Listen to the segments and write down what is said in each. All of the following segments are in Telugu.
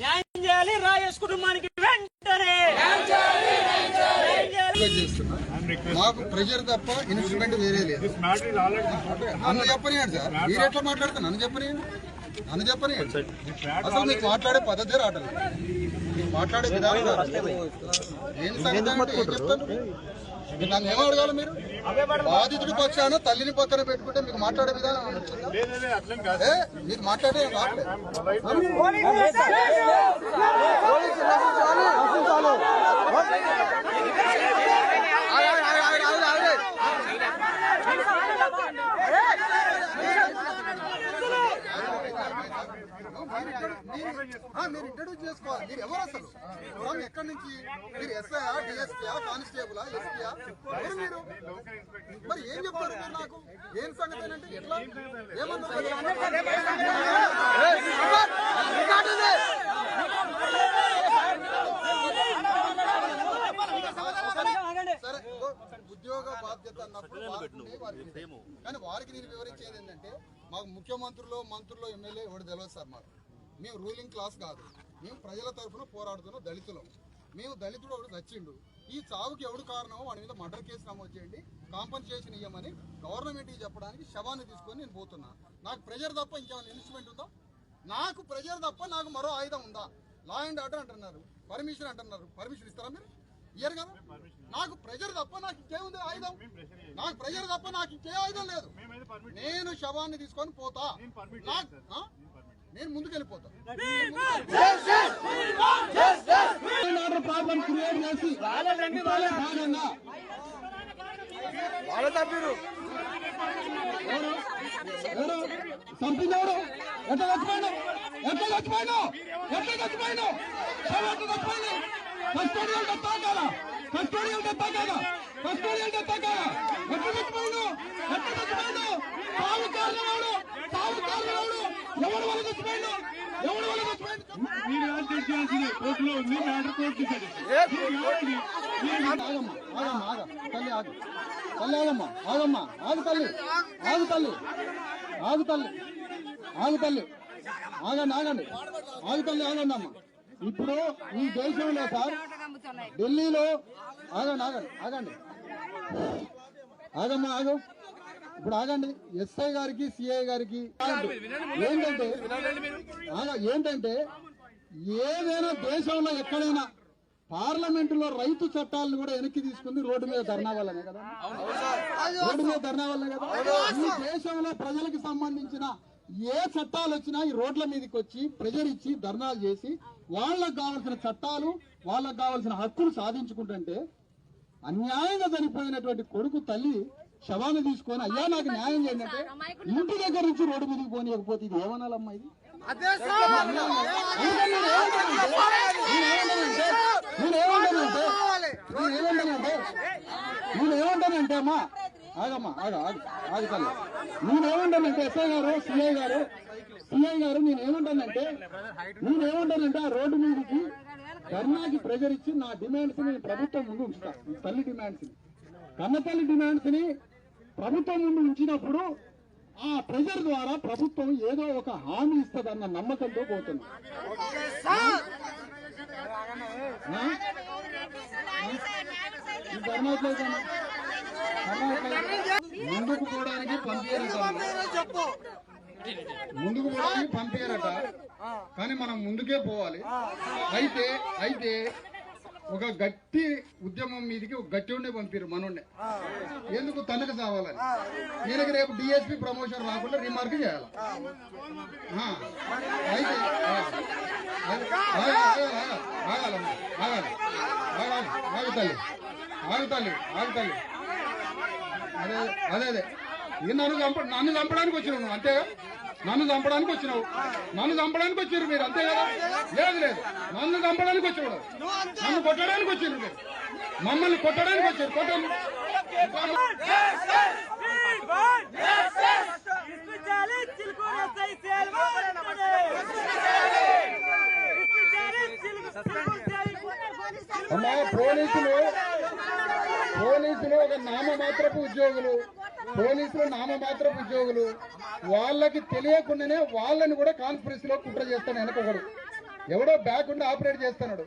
న్యాయం చేయాలి రాజేష్ కుటుంబానికి వెంటనే మాకు ప్రెషర్ తప్ప ఇన్స్ట్రుమెంట్ వేరే లేదు. నన్ను చెప్పనియండి సార్. మీరు ఎట్లా మాట్లాడుతున్నారు నన్ను చెప్పనియండి నన్ను చెప్పనియండి అసలు మీకు మాట్లాడే పద్ధతి రావట్లేదు. మాట్లాడే విధానం. ఏం సంగతి చెప్తాను నన్ను ఏమో అడగాలి మీరు? బాధితుడి పక్షాన తల్లిని పక్కన పెట్టుకుంటే మీకు మాట్లాడే విధానం? ఏ, మీరు మాట్లాడే రావట్లేదు ఆ, మీరు ఇంట్రడ్యూస్ చేసుకోవాలి మీరు ఎవరు అసలు ఎక్కడి నుంచి మీరు ఎస్ఐయా డిఎస్పీయా కానిస్టేబులా ఎస్పీయా ఎవరు మీరు మరి ఏం చెప్తారు మీరు నాకు ఏం సంగతి అంటే ఎట్లా ఏమన్నా సరే ఓ, ఉద్యోగ బాధ్యత అన్నప్పుడు. కానీ వారికి నేను వివరించేది ఏంటంటే మాకు ముఖ్యమంత్రులు మంత్రులు ఎమ్మెల్యే ఎవరు తెలియదు సార్ మాకు మేము రూలింగ్ క్లాస్ కాదు. మేము ప్రజల తరఫున పోరాడుతున్న దళితులం. మేము దళితుడు ఒకడు చచ్చిండు ఈ చావుకి ఎవడు కారణమో వాడి మీద మర్డర్ కేసు నమోదు చేయండి. కాంపన్సేషన్ ఇవ్వమని గవర్నమెంట్కి చెప్పడానికి శవాన్ని తీసుకొని నేను పోతున్నా. నాకు ప్రెజర్ తప్ప ఇంకేమైనా ఇన్స్ట్రుమెంట్ ఉందా? నాకు ప్రెజర్ తప్ప నాకు మరో ఆయుధం ఉందా? లా అండ్ ఆర్డర్ అంటున్నారు. పర్మిషన్ అంటున్నారు. పర్మిషన్ ఇస్తారా మీరు? ఇయ్యరు కదా? నాకు ప్రెజర్ తప్ప నాకు ఇంకేముంది ఆయుధం? నాకు ప్రెజర్ తప్ప నాకు ఇంకే ఆయుధం లేదు. నేను శవాన్ని తీసుకొని పోతా. నాకు? నేను ముందుకెళ్ళిపోతా ప్రాబ్లం క్రియేట్ చంపినోడు ఎట్లా చచ్చిపోయాడు ఎట్లా చచ్చిపోయాడు ఎట్లా చచ్చిపోయాడు ఎట్లా చచ్చిపోయింది కస్టోడియల్ డబ్బా కదా కస్టోడియల్ డబ్బా కదా కస్టోడియల్ డబ్బా కదా ఎట్లా చచ్చిపోయాడు ఎట్లా చచ్చిపోయాడు సాగు కారణం సాగు కారణం చచ్చిపోయాడు? చచ్చిపోయాడు? మీరు చేయాల్సింది? కోర్టులో ఉంది మ్యాటర్ కోర్టు ఆగు. తల్లి ఆగమ్మా ఆగమ్మా ఆగు తల్లి ఆగు తల్లి ఆగు తల్లి ఆగు తల్లి ఆగండి ఆగండి ఆగు తల్లి ఆగండి అమ్మా. ఇప్పుడు ఈ దేశంలో సార్? ఢిల్లీలో ఆగండి ఆగండి ఆగండి. ఆగమ్మా ఆగు. ఇప్పుడు ఆగండి. ఎస్ఐ గారికి సిఐ గారికి. ఏంటంటే ఏంటంటే ఏదైనా దేశంలో ఎక్కడైనా పార్లమెంటులో రైతు చట్టాలను కూడా వెనక్కి తీసుకుంది రోడ్డు మీద ధర్నా వల్లనే కదా? రోడ్డు మీద ధర్నా వల్లనే కదా? ఈ దేశంలో ప్రజలకు సంబంధించిన ఏ చట్టాలు వచ్చినా ఈ రోడ్ల మీదకి వచ్చి ప్రెజర్ ఇచ్చి ధర్నాలు చేసి వాళ్ళకు కావాల్సిన చట్టాలు వాళ్ళకు కావాల్సిన హక్కులు సాధించుకుంటుంటే అన్యాయంగా చనిపోయినటువంటి కొడుకు తల్లి శవాన్ని తీసుకొని అయ్యా నాకు న్యాయం చేయండి అంటే ఇంటి దగ్గర నుంచి రోడ్డు మీదకి పోనీయకపోతే ఇది ఏమనాలమ్మా ఇది? నేనేమంటానంటే నేనేమంటానంటే నేనేమంటానంటే అమ్మా ఆగమ్మా ఆగ ఆగు ఆగు తల్లి. నేనేమంటానంటే ఎస్ఐ గారు సిఐ గారు సిఐ గారు నేనేమంటానంటే నేనేమంటానంటే ఆ రోడ్డు మీదకి ధర్నాకి ప్రెజర్ ఇచ్చి నా డిమాండ్స్ నేను ప్రభుత్వం ముందు ఉంచుతా తల్లి డిమాండ్స్ని కన్నతల్లి డిమాండ్స్ని ప్రభుత్వం ముందు ఉంచినప్పుడు ఆ ప్రెజర్ ద్వారా ప్రభుత్వం ఏదో ఒక హామీ ఇస్తుందన్న నమ్మకంతో పోతుంది? ముందుకు పోవడానికి ముందుకు పోవడానికి పంపించారట కానీ మనం ముందుకే పోవాలి. అయితే అయితే ఒక గట్టి ఉద్యమం మీదకి ఒక గట్టి ఉండే పంపారు మనోడే ఎందుకు తనకు కావాలని ఈయనకి రేపు డిఎస్పీ ప్రమోషన్ రాకుండా రిమార్క్ చేయాలి? అయితే ఆ, అది- ఆగాలి, ఆగాలి, ఆగాలి, ఆగాలమ్మా, ఆగాలి ఆగాలి ఆగు తల్లి ఆగు తల్లి ఆగు తల్లి. అదే అదే అదే. నన్ను చంప నన్ను చంపడానికి వచ్చినావు నువ్వు అంతేగా? నన్ను చంపడానికి వచ్చినావు. నన్ను చంపడానికి వచ్చారు మీరు అంతే కదా? లేదు లేదు. నన్ను చంపడానికి వచ్చాడు నన్ను కొట్టడానికి వచ్చారు మీరు. మమ్మల్ని కొట్టడానికి వచ్చారు కొట్టండి. అమ్మా పోలీసులు పోలీసులు ఒక నామమాత్రపు ఉద్యోగులు. పోలీసులు నామమాత్రపు ఉద్యోగులు. వాళ్ళకి తెలియకుండానే వాళ్ళని కూడా కాన్ఫరెన్స్లో కుట్ర చేస్తాను వెనకొకడు ఎవడో బ్యాక్ ఉండి ఆపరేట్ చేస్తున్నాడు.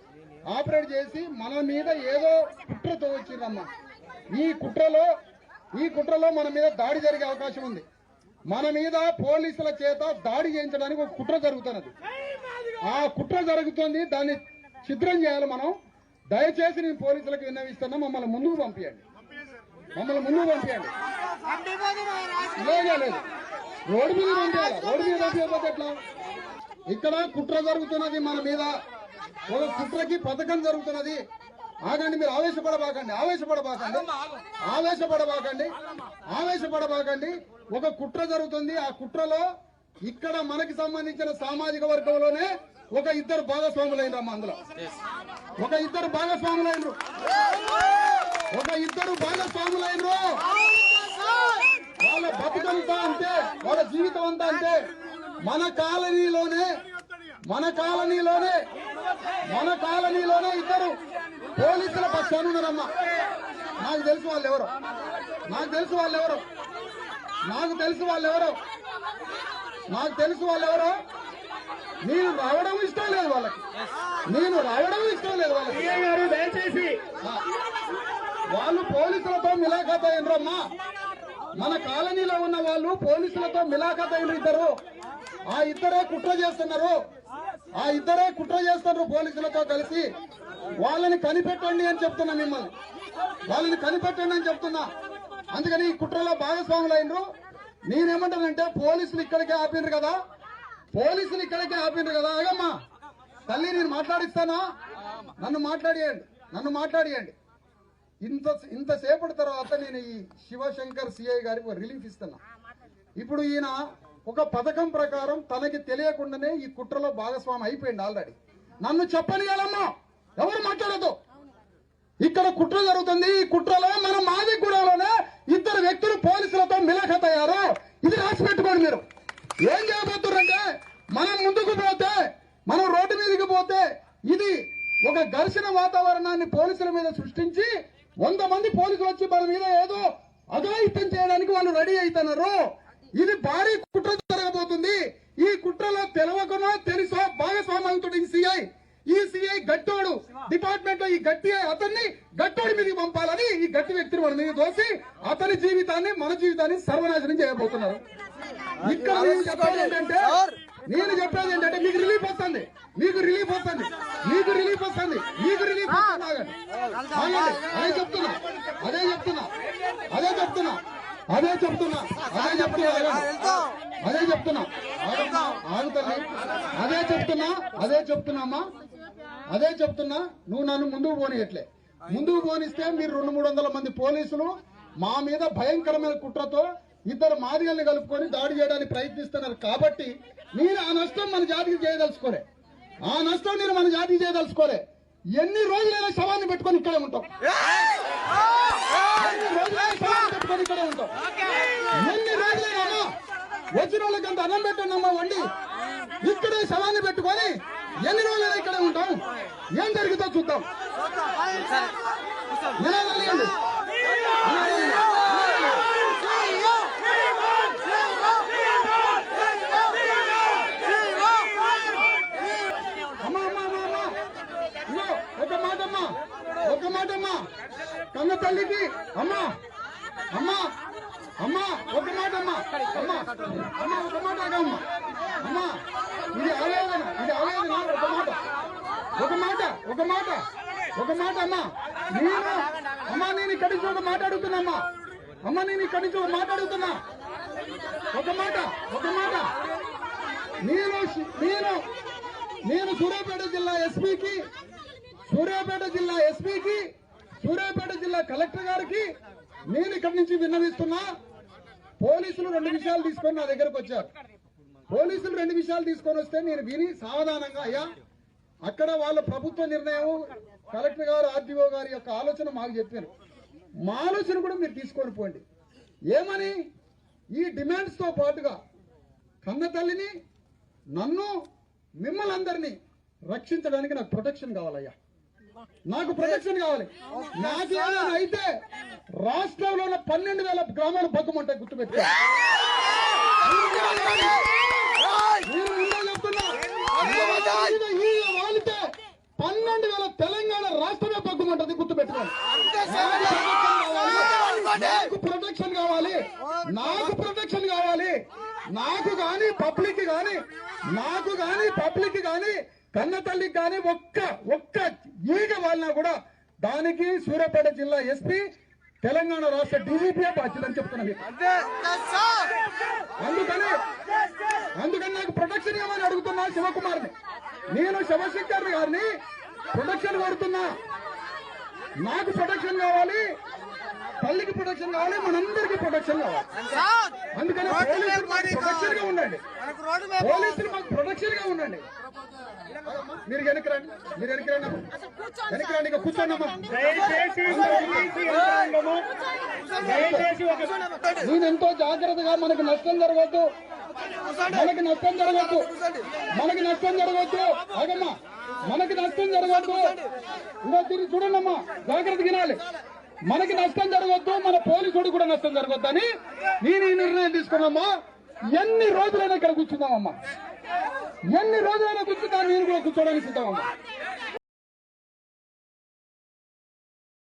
ఆపరేట్ చేసి మన మీద ఏదో కుట్రతో వచ్చిందమ్మ. ఈ కుట్రలో ఈ కుట్రలో మన మీద దాడి జరిగే అవకాశం ఉంది. మన మీద పోలీసుల చేత దాడి చేయించడానికి ఒక కుట్ర జరుగుతున్నది. ఆ కుట్ర జరుగుతుంది. దాన్ని ఛిద్రం చేయాలి మనం. దయచేసి నేను పోలీసులకు విన్నవిస్తున్నా. మమ్మల్ని ముందుకు పంపించండి మమ్మల్ని ముందు పంపించండి. లేదు రోడ్డు మీద పంపించాలి? రోడ్డు మీద పంపించకపోతే ఎట్లా? ఇక్కడ కుట్ర జరుగుతున్నది మన మీద. ఒక కుట్రకి పథకం జరుగుతున్నది. ఆగండి మీరు ఆవేశపడబాకండి ఆవేశపడబాకండి. ఆవేశపడబాకండి ఆవేశపడబాకండి. ఒక కుట్ర జరుగుతుంది. ఆ కుట్రలో ఇక్కడ మనకి సంబంధించిన సామాజిక వర్గంలోనే ఒక ఇద్దరు భాగస్వాములైనరమ్మ అందులో. ఒక ఇద్దరు భాగస్వాములైనరు ఒక ఇద్దరు భాగస్వాములైనరు వాళ్ళ బతుకంతా అంతే వాళ్ళ జీవితం అంతా అంతే. మన కాలనీలోనే మన కాలనీలోనే మన కాలనీలోనే ఇద్దరు పోలీసుల పక్షాన ఉన్నారమ్మా. నాకు తెలుసు వాళ్ళు ఎవరు నాకు తెలుసు వాళ్ళు ఎవరు నాకు తెలుసు వాళ్ళు ఎవరు నాకు తెలుసు వాళ్ళు ఎవరు నేను రావడం ఇష్టం లేదు వాళ్ళకి. నేను రావడం ఇష్టం లేదు వాళ్ళకి. దయచేసి. వాళ్ళు పోలీసులతో మిలాఖాత అయినరమ్మా మన కాలనీలో ఉన్న వాళ్ళు పోలీసులతో మిలాఖత అయిన ఇద్దరు. ఆ ఇద్దరే కుట్ర చేస్తున్నారు. ఆ ఇద్దరే కుట్ర చేస్తున్నారు పోలీసులతో కలిసి. వాళ్ళని కనిపెట్టండి అని చెప్తున్నా మిమ్మల్ని. వాళ్ళని కనిపెట్టండి అని చెప్తున్నా. అందుకని ఈ కుట్రలో భాగస్వాములు అయినరు నేనేమంటానంటే పోలీసులు ఇక్కడికే ఆపినరు కదా. పోలీసులు ఇక్కడికే ఆపినరు కదా. అగమ్మా తల్లి నేను మాట్లాడిస్తానా? నన్ను మాట్లాడియండి. నన్ను మాట్లాడియండి. ఇంత ఇంతసేపటి తర్వాత నేను ఈ శివశంకర్ సిఐ గారికి రిలీఫ్ ఇస్తున్నా. ఇప్పుడు ఈయన ఒక పథకం ప్రకారం తనకి తెలియకుండానే ఈ కుట్రలో భాగస్వామి అయిపోయింది ఆల్రెడీ. నన్ను చెప్పనియాలమ్మా ఎవరు మాట్లాడదు ఇక్కడ కుట్ర జరుగుతుంది. ఈ కుట్రలో మన మాదిగూడలోనే ఇద్దరు వ్యక్తులు పోలీసులతో మిలఖతయ్యారు ఇది రాసి పెట్టుకోండి మీరు. ఏం చేయబోతున్నారంటే మనం ముందుకు పోతే మనం రోడ్డు మీదకి పోతే ఇది ఒక ఘర్షణ వాతావరణాన్ని పోలీసుల మీద సృష్టించి వంద మంది పోలీసులు వచ్చి మన మీద ఏదో అఘాయిత్యం చేయడానికి వాళ్ళు రెడీ అవుతున్నారు ఇది భారీ కుట్ర జరగబోతుంది. ఈ కుట్రలో తెలవకునో తెలుసో భాగస్వామ్యంతుడు ఈ సిఐ ఈ సిఐ గట్టోడు డిపార్ట్మెంట్లో ఈ గట్టి అతన్ని గట్టోడి మీదకి పంపాలని ఈ గట్టి వ్యక్తిని మన మీద దోసి అతని జీవితాన్ని మన జీవితాన్ని సర్వనాశనం చేయబోతున్నారు. ఇక్కడ ఏంటంటే నేను చెప్పేది ఏంటంటే మీకు రిలీఫ్ వస్తుంది. మీకు రిలీఫ్ వస్తుంది. మీకు రిలీఫ్ వస్తుంది. మీకు రిలీఫ్. అదే చెప్తున్నా. అదే చెప్తున్నా. అదే చెప్తున్నా. అదే చెప్తున్నా. అదే చెప్తున్నా. అదే చెప్తున్నా. ఆగమ్మా, ఆగు తల్లి. అదే చెప్తున్నా. అదే చెప్తున్నామ్మా అదే చెప్తున్నా. నువ్వు నన్ను ముందుకు పోనీయట్లే. ముందుకు పోనిస్తే మీరు రెండు మూడు వందల మంది పోలీసులు మా మీద భయంకరమైన కుట్రతో ఇద్దరు మాదిగల్ని కలుపుకొని దాడి చేయడానికి ప్రయత్నిస్తున్నారు. కాబట్టి నేను ఆ నష్టం మన జాతికి చేయదలుచుకోలే ఆ నష్టం నేను మన జాతికి చేయదలుచుకోలే ఎన్ని రోజులైనా శవాన్ని పెట్టుకొని ఇక్కడే ఉంటాం. పెట్టుకొని ఇక్కడే ఉంటాం. ఎన్ని రోజులైనా వచ్చిన వాళ్ళకి అంత అన్నం పెట్టండి అమ్మా వండి. ఇక్కడే శవాన్ని పెట్టుకొని ఎన్ని రోజులైనా ఇక్కడే ఉంటాం. ఏం జరుగుతుందో చూద్దాం. నినాదాలు ఇవ్వండి. అమ్మా అమ్మా అమ్మా అమ్మా ఇదిగో, ఒక మాట అమ్మా ఒక మాట అమ్మా. కన్న తల్లికి అమ్మా. అమ్మా. అమ్మా ఒక మాట అమ్మా. అమ్మా అమ్మా ఒక మాట అమ్మా అమ్మా ఇది ఆవేదన ఇది ఆవేదన ఒక మాట. ఒక మాట ఒక మాట ఒక మాట అమ్మా. నేను? అమ్మా నేను ఇక్కడి నుంచి ఒక మాట్లాడుతున్నా అడుగుతున్నా అమ్మా. నేను ఇక్కడి నుంచి ఒక మాట ఒక మాట ఒక మాట. నేను నేను నేను సూర్యాపేట జిల్లా ఎస్పీకి సూర్యాపేట జిల్లా ఎస్పీకి సూర్యాపేట జిల్లా కలెక్టర్ గారికి నేను ఇక్కడి నుంచి విన్నవిస్తున్నా పోలీసులు రెండు విషయాలు తీసుకొని నా దగ్గరకు వచ్చారు. పోలీసులు రెండు విషయాలు తీసుకొని వస్తే నేను విని సావధానంగా అయ్యా అక్కడ వాళ్ళ ప్రభుత్వ నిర్ణయం కలెక్టర్ గారు ఆర్టీఓ గారి యొక్క ఆలోచన మాకు చెప్పారు. మా ఆలోచన కూడా మీరు తీసుకొని పోండి. ఏమని? ఈ డిమాండ్స్తో పాటుగా కన్న తల్లిని నన్ను మిమ్మల్ని అందరినీ రక్షించడానికి నాకు ప్రొటెక్షన్ కావాలయ్యా. నాకు ప్రొటెక్షన్ కావాలి. నాకు అయితే రాష్ట్రంలో ఉన్న పన్నెండు వేల గ్రామాలు బతుకుంటాయి గుర్తుపెట్టుకో. వాలితే పన్నెండు వేల తెలంగాణ రాష్ట్రమే బగ్గుమంటది గుర్తుపెట్టుకోండి నాకు ప్రొటెక్షన్ కావాలి. నాకు ప్రొటెక్షన్ కావాలి. నాకు గాని పబ్లిక్ గాని నాకు గాని పబ్లిక్ గాని కన్న తల్లికి గాని ఒక్క ఒక్క ఈగ వాళ్ళనా కూడా దానికి సూర్యాపేట జిల్లా ఎస్పీ తెలంగాణ రాష్ట్ర డీజీపీ బాధ్యత అని చెప్తున్నా మీకు. అందుకని అందుకని నాకు ప్రొటెక్షన్ ఇవ్వమని అడుగుతున్నా శివకుమార్ని. నేను శివశంకర్ గారిని ప్రొటెక్షన్ కోరుతున్నా. నాకు ప్రొటెక్షన్ కావాలి తల్లికి ప్రొటెక్షన్ కావాలి మనందరికీ ప్రొటెక్షన్ కావాలి. అందుకని పోలీసులు ప్రొటెక్షన్గా ఉండండి. పోలీసులు మాకు ప్రొటెక్షన్గా ఉండండి. మీరు వెనక్కి రండి. మీరు వెనక్కి రండి. వెనక్కి రండి ఇక కూర్చోండమ్మా నేను ఎంతో జాగ్రత్తగా మనకి నష్టం జరగద్దు. మనకి నష్టం జరగద్దు. మనకి నష్టం జరగద్దు. ఆగమ్మా. మనకి నష్టం జరగద్దు. ఇంకా తిరిగి చూడండమ్మా. జాగ్రత్త వినాలి మనకి నష్టం జరగద్దు. మన పోలీసుడు కూడా నష్టం జరగద్దు అని నేను ఈ నిర్ణయం తీసుకున్నామ్మా ఎన్ని రోజులైనా ఇక్కడ కూర్చుందామమ్మా ఎన్ని రోజులైనా కూర్చుంటా నేను కూడా కూర్చోడానికి సిద్ధమమ్మా